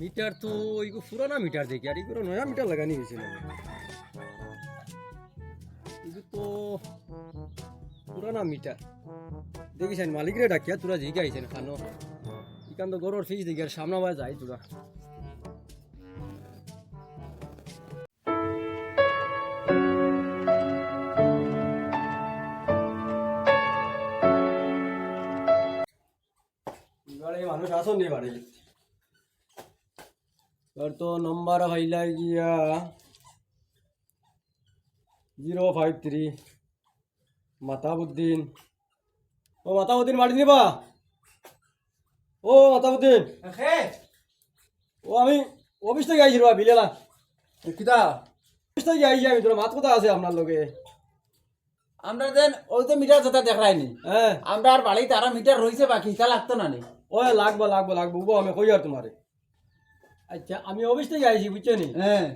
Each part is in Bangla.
মিটার তো এগুলো পুরানা মিটার দেখি, আর এগুলো নয়া মিটার লাগানি হয়েছে না তো পুরানা মিটার। দেখিছেন, মালিকরে ডাকিয়া তোরা জিগে আইছেন খানো। ইকান তো গরুর ফিস দেখি, আর সামনে আবার যাই তোরা। মানুষ আসন নি বাড়ি তোর তো নম্বর হইলা গিয়া জিরো ফাইভ থ্রি মাতাবুদ্দিন। ও মাতাবুদ্দিন বাড়ি নিবা? ও মাতাবুদ্দিন। ও আমি অফিস থেকে আইছি রা বিলেলা। কিতা অফিস থেকে আইছি আমি তোর মাত কথা আছে আপনার লগে? আমরা দেন ওই তো মিটার যেটা দেখায়নি হ্যাঁ। আমরা আর বাড়ি তারা মিটার রয়েছে বাকি তা লাগতো না নি। ও লাগবো লাগবো লাগবো আমি কই আর তোমারে? আচ্ছা আমি অফিস থেকে আইছি বুঝছ নি? হ্যাঁ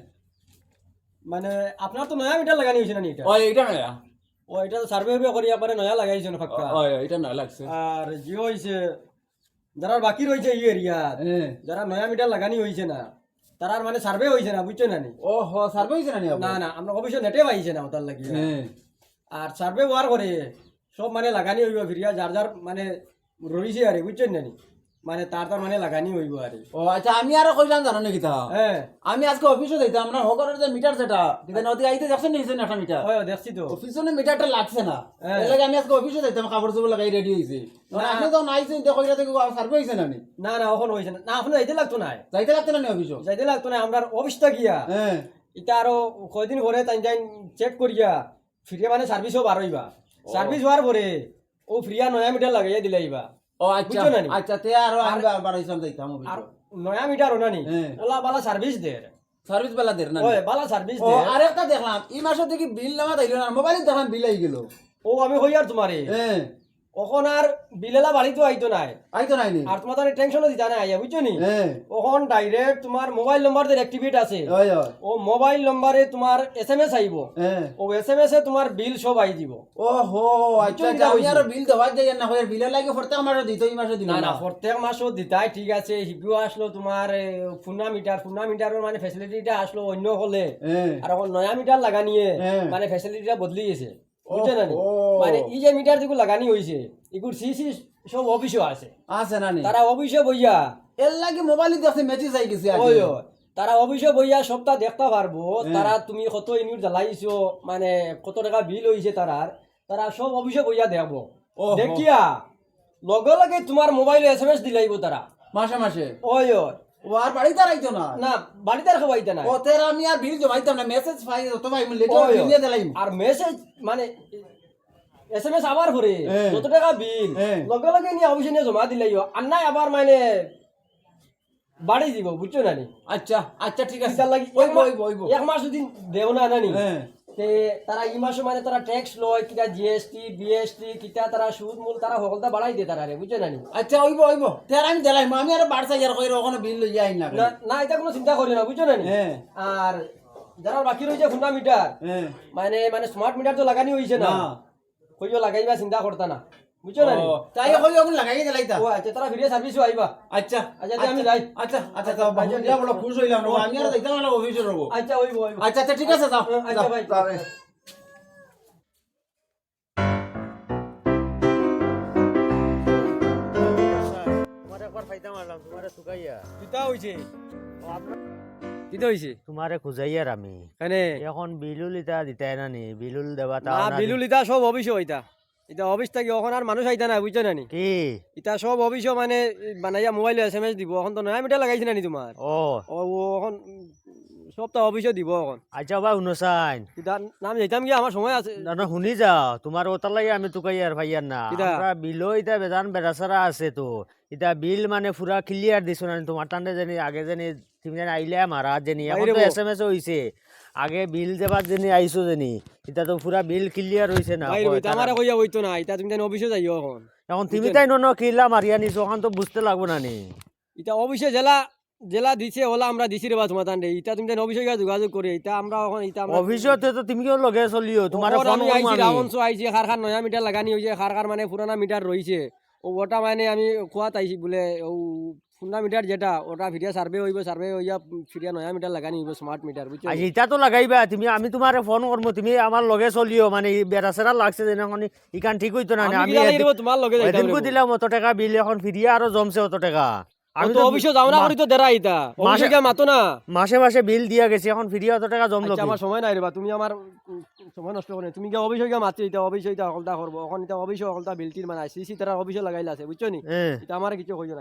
মানে আপনার তো নয়া মিটার লাগানি হয়েছে না এটা? ওই এটা নয়া। ও এটা তো সার্ভে হবে করিয়া পরে নয়া লাগাইছে না ফাক্কা ওই এটা নয়া লাগছে। আর যে হয়েছে যারা বাকি রয়েছে এই এরিয়া যারা নয়া মিটার লাগানি হয়েছে না তারার মানে সার্ভে হয়েছে না বুঝছ না নি? ও হ সার্ভে হয়েছে না নি না না আমরা অবশ্য নেটে পাইছে না ওটার লাগি। হ্যাঁ আর সার্ভে হওয়ার পরে সব মানে লাগানি হইব ফিরিয়া যার যার মানে রয়েছে আরে বুঝছেন না নি? মানে তার তার মানে লাগানি হইব আরে ও আচ্ছা আমি আরও কইলাম জানো নাকি তা হ্যাঁ আমি আজকে অফিসে যাইতাম আমরা হকারের যে মিটার যেটা কিন্তু নদী আইতে দেখছেন নিয়েছে একটা মিটার ওই দেখছি তো। অফিসে মিটারটা লাগছে না। হ্যাঁ। এর লাগে আমি আজকে অফিসে যাইতাম কাপড় চোপড় লাগাই রেডি হয়েছে না। আপনি তো নাইছেন দেখো এটা থেকে সার্ভে হয়েছে না নি? না না এখন হয়েছে না। না এখন যাইতে লাগতো না যাইতে লাগতো না নি অফিসে যাইতে লাগতো না আমরা অফিসটা গিয়া হ্যাঁ এটা আরও কয়দিন পরে তাই তাই চেক করিয়া ফিরিয়া মানে সার্ভিসও বার হইবা সার্ভিস হওয়ার পরে ও ফ্রিয়া নয়া মিটার লাগাইয়া দিলাইবা ও আচ্ছা? আচ্ছা তে আরও আমি বার হইছাম যাইতাম আর নয়া মিটার ওনানি। ওলা বালা সার্ভিস দে সার্ভিস বেলা দের না ওই বালা সার্ভিস দে আর একটা দেখলাম এই মাসে দেখি বিল নামা তাইলো না মোবাইলে দেখলাম বিল আই গেল। ও আমি হই আর তোমারে হ্যাঁ ওখন আর বিলেলা বাড়িতে আইতো নাই। আই তো নাই আর তোমার তাহলে টেনশনও দিতা নাই আইয়া বুঝছ নি? হ্যাঁ। ওখন ডাইরেক্ট তোমার মোবাইল নম্বর যে অ্যাক্টিভেট আছে। ও মোবাইল নম্বরে তোমার এস এম আইব। হ্যাঁ। ও এস এম এস এ তোমার বিল সব আই দিব। ও হো আচ্ছা বুঝছ আমি আর বিল দেওয়া যাই না হয় বিলের লাগে প্রত্যেক মাসে দিত এই মাসে দিল না না প্রত্যেক মাসও দিতাই ঠিক আছে হিগুও আসলো তোমার ফুনা মিটার ফুনা মিটারের মানে ফেসিলিটিটা আসলো অন্য হলে। হ্যাঁ। আর এখন নয়া মিটার লাগানিয়ে হ্যাঁ। মানে ফেসিলিটিটা বদলি গেছে। বুঝছ না মানে এই যে মিটার যেগুলো লাগানি এগুলো সি সি সব অফিসও আছে। আছে না তারা অফিসে বইয়া। এর লাগে মোবাইলে দেখছে গেছে ওই। তারা অফিসে বইয়া সপ্তাহ দেখতে পারব। হ্যাঁ। তারা তুমি কত ইউনিট জ্বালাইছো মানে কত টাকা বিল হয়েছে তারার তারা সব অফিসে বইয়া দেখব। দেখিয়া লগে লগে তোমার মোবাইলে এস এম এস দিলাইব তারা। মাসে মাসে? ওই ওই। ও আর বাড়িতে আর না? না বাড়িতে আর খাওয়াইতে না ও আমি আর বিল জমাইতাম না মেসেজ পাই তো ভাই লেটার বিল দিয়ে দিলাম। আর মেসেজ মানে এস এম এস আবার ভরে। কত টাকা বিল। লগে লগে নিয়ে অফিসে নিয়ে জমা দিলাইও আর নাই আবার মানে বাড়ি দিব বুঝছ না আচ্ছা আচ্ছা ঠিক আছে। এক মাস যদি দেও না নানি তে তারা মাসে মানে তারা ট্যাক্স লয় কিটা জিএসটি বিএসটি কিটা তারা সুদ মূল তারা সকলটা বাড়াই দে তারা রে বুঝে না? নি আচ্ছা ওইব ওইব। তের আমি দিলাম আমি আর বাড়সা ইয়ার কইরা ওখানে বিল লই যাই না না এটা কোনো চিন্তা করি না বুঝে না? নি হ্যাঁ। আর যারা বাকি রয়েছে ফুন্ডা মিটার হ্যাঁ। মানে মানে স্মার্ট মিটার তো লাগানি হয়েছে না? না। কইও লাগাইবা চিন্তা করতা না। বুঝছ না নি তাই কই ওখানে লাগাই দিলাইতা ও আচ্ছা তারা ফিরে সার্ভিসও আইবা। আচ্ছা আচ্ছা, আমি যাই। আচ্ছা আচ্ছা যাও বাবু আচ্ছা, বড় খুশ হইলাম আমি আর যাইতাম না অফিসে রব আচ্ছা ওইব ওইব। আচ্ছা আচ্ছা ঠিক আছে যাও আচ্ছা ভাই যাও। তোমার খুঁজাইয়ার আমি এখন বিলুল ইটা দিতাই না নি। বিলুল দেবা না তাও বিলুল ইতা সব অফিস হইতা এটা অফিস থাকি এখন আর মানুষ আইতা না বুঝছ না নি? কি? ইতা সব অফিস মানে বানাইয়া মোবাইল এস এম এস দিব এখন তো নয়া মিটার লাগাইছে না নি তোমার ও এখন সব তো অফিসে দিব এখন আচ্ছা ইতা নাম যাইতাম গিয়া আমার সময় আছে। না শুনি যাও তোমার ওটার লাগে আমি ভাইয়ার না। আমরা বিলো ইটা বেজান বেড়াচারা আছে তো। ইটা বিল মানে পুরা ক্লিয়ার দিছো না তোমার জানি আগে জানি তুমি জানি আইলে মারা জানি এখন তো এস এম এস হইছে আগে বিল দেবার জানি আইছো জানি এটা তো পুরা বিল ক্লিয়ার হইছে না ভাই আমারে কইয়া হইতো না ইতা তুমি জানি অফিসে যাইও এখন এখন তুমি তাই ন কিলা মারিয়া নিছো এখন তো বুঝতে লাগবো না নি। ইতা অফিসে জেলা জেলা দিছে ওলা আমরা দিছি রে বা তোমার তান্ডে ইতা তুমি অফিসে গিয়া যোগাযোগ করে ইতা আমরা এখন আমরা অফিসতে তো তুমি কেউ লগে চলিও তোমার ফোন আইছি আমি। রাবণ আইছি খার খার নয়া মিটার লাগানি হয়েছে খার খার মানে পুরানা মিটার রয়েছে ও ওটা মানে আমি কোয়া তাইছি বলে ও ফুন্ডা মিটার যেটা ওটা ফিরিয়া সার্ভে হইব সার্ভে হইয়া ফিরিয়া নয়া মিটার লাগানি হইব স্মার্ট মিটার বুঝছ আজ ইটা তো লাগাইবা তুমি আমি তোমারে ফোন করব তুমি আমার লগে চলিও মানে বেড়া সেরা লাগছে যেন ইকান ঠিক হইতো না আমি তোমার লগে যাইতাম দিলাম অত টাকা বিল এখন ফিরিয়ে আরও জমছে অত টাকা। আমি আমি তো তো অফিসে যাও না করি তো মাসে- মাতো না। মাসে মাসে বিল দিয়া গেছি এখন ফিরিয়ে অত টাকা জমলো আচ্ছা আমার সময় নাই রে বা তুমি আমার সময় নষ্ট করে তুমি গিয়া অফিসে গিয়া মাতি এটা অফিসে এটা অকলতা করব এখন এটা অফিসে বিলটির মানে সিসি তারা অফিসে লাগাইলা আছে বুঝছ নি? এটা আমার কিছু কইও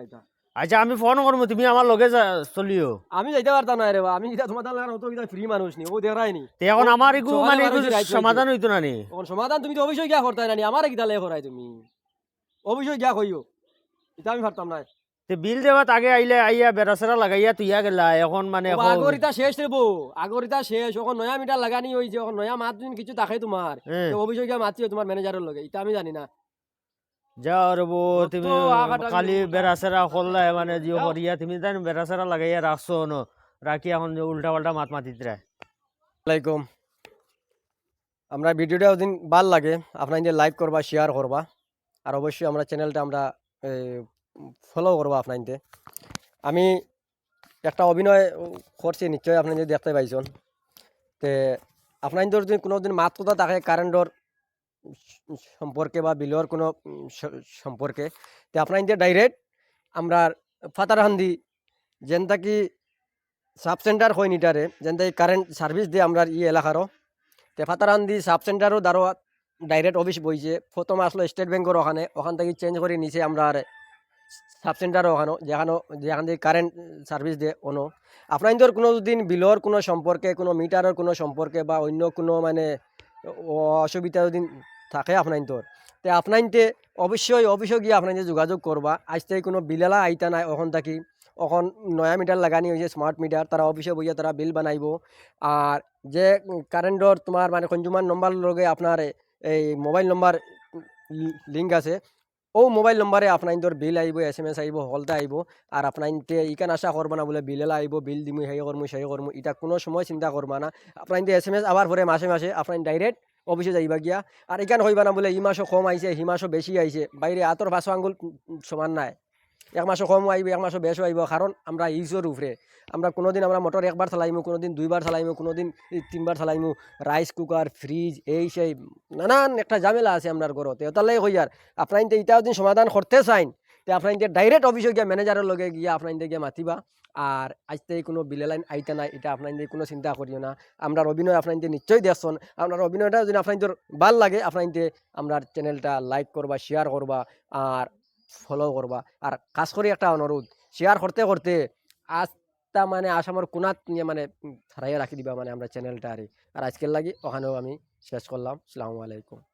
আচ্ছা আমি ফোন করব তুমি আমার লগে চলিও। আমি যাইতে পারতাম না রে আমি এটা তোমার তাহলে অত এটা ফ্রি মানুষ নি ও দেরাই নি। এখন আমার মানে। সমাধান হইতো না নি? এখন সমাধান তুমি তো অফিসে গিয়া করতে না নি আমার কিটা লে করাই তুমি? অফিসে গিয়া কইও। এটা আমি পারতাম না। তে বিল দেওয়াত আগে আইলে আইয়া বেড়াসেরা লাগাইয়া তুইয়া গেলা এখন মানে ও বা এখন- আগর ইটা শেষ রে বউ আগর ইটা শেষ এখন নয়া মিটার লাগানি হইছে এখন নয়া মাত কিছু থাকে তোমার এ, তো অফিসে গিয়া মাতিও তোমার ম্যানেজারের লগে এটা আমি জানি না। যাও তুমি খালি কিন্তু- বেড়া মানে জিও করিয়া তুমি তাই বেড়া সেরা লাগাইয়া রাখছো ন? রাখি এখন উল্টা পাল্টা মাত মাতিত রে আলাইকুম। আমরা ভিডিওটা ওদিন ভালো লাগে। আপনার লাইক করবা শেয়ার করবা। আর অবশ্যই আমরা চ্যানেলটা আমরা ফলো করবা আপনার আমি একটা অভিনয় করছি, নিশ্চয়ই আপনি যদি দেখতে পাইছেন। তে আপনার যদি কোনো দিন মাত কথা থাকে কারেন্টর সম্পর্কে বা বিলর কোনো সম্পর্কে, তে আপনার ডাইরেক্ট আমরা ফাতারহান্দি যেনটা কি সাব সেন্টার হয় নিটারে যেন কারেন্ট সার্ভিস দিয়ে আমরা ই এলাকারও। তে ফাতারান্দি সাব সেন্টারও দ্বারা ডাইরেক্ট অফিস বইছে। প্রথম আসলো স্টেট ব্যাংকের ওখানে, ওখান থেকে চেঞ্জ করে নিচে আমরা আর। সাব সেন্টারও ওখানে, যেখানে, যেখান থেকে কারেন্ট সার্ভিস দিয়ে ono আপনাদের কোনো দিন বিলর কোনো সম্পর্কে, কোনো মিটারের কোনো সম্পর্কে বা অন্য কোনো মানে অসুবিধা যদি থাকে আপনাদের তে আপনাইতে অবশ্যই অফিসে গিয়ে আপনাদের যোগাযোগ করবা। আজ থেকে কোনো বিলেলা আইতা নাই ওখান থাকি। এখন নয়া মিটার লাগানি হয়েছে স্মার্ট মিটার, তারা অফিসে বইয়া তারা বিল বানাইব। আর যে কারেন্টর তোমার মানে কনজুমার নম্বর লগে আপনার এই মোবাইল নম্বর লিঙ্ক আছে। ও মোবাইল নম্বরে আপনার বিল আইব এস এম এস আইব হলতে আইব আর আপনার ইকান আশা করবা না বলে বিল এলা আইব বিল দিমু সেই করমু সেই করমু এটা কোনো সময় চিন্তা করবা না। আপনার এস এম এস আবার পরে মাসে মাসে আপনার ডাইরেক্ট অফিসে যাইবা গিয়া। আর ইকান হইবা না বলে, ই মাসও কম আইছে হি মাসও বেশি আইছে বাইরে আতর পাঁচশো আঙ্গুল সমান নাই। এক মাসও কম আইব, এক মাসও বেশও আইব। কারণ আমরা ইউজের উপরে আমরা কোনোদিন আমরা মোটর একবার চালাইমু, কোনোদিন দুইবার চালাইমু, কোনোদিন তিনবার চালাইমু। রাইস কুকার ফ্রিজ এই সেই নানান একটা ঝামেলা আছে আপনার ঘরত এতালাই হই আর আপনার ইটাও দিন সমাধান করতে চাইন, তে আপনার ডাইরেক্ট অফিসে গিয়া ম্যানেজারের লগে গিয়া আপনার গিয়া মাতিবা। আর আজ থেকে কোনো বিলে লাইন আইতে নাই এটা আপনার কোনো চিন্তা করিও না। আমরা অভিনয় আপনার নিশ্চয়ই দেখছেন আপনার অভিনয়টা যদি আপনার ভালো লাগে আপনার আমরা চ্যানেলটা লাইক করবা শেয়ার করবা আর ফলো করবা। আর কাজ করি একটা অনুরোধ শেয়ার করতে করতে আজ তা মানে আসামর কোনাত নিয়ে মানে হারাইয়া রাখি দিবা মানে আমরা চ্যানেলটা আরে আর আজকের লাগি ওখানেও আমি শেষ করলাম। সালামু আলাইকুম।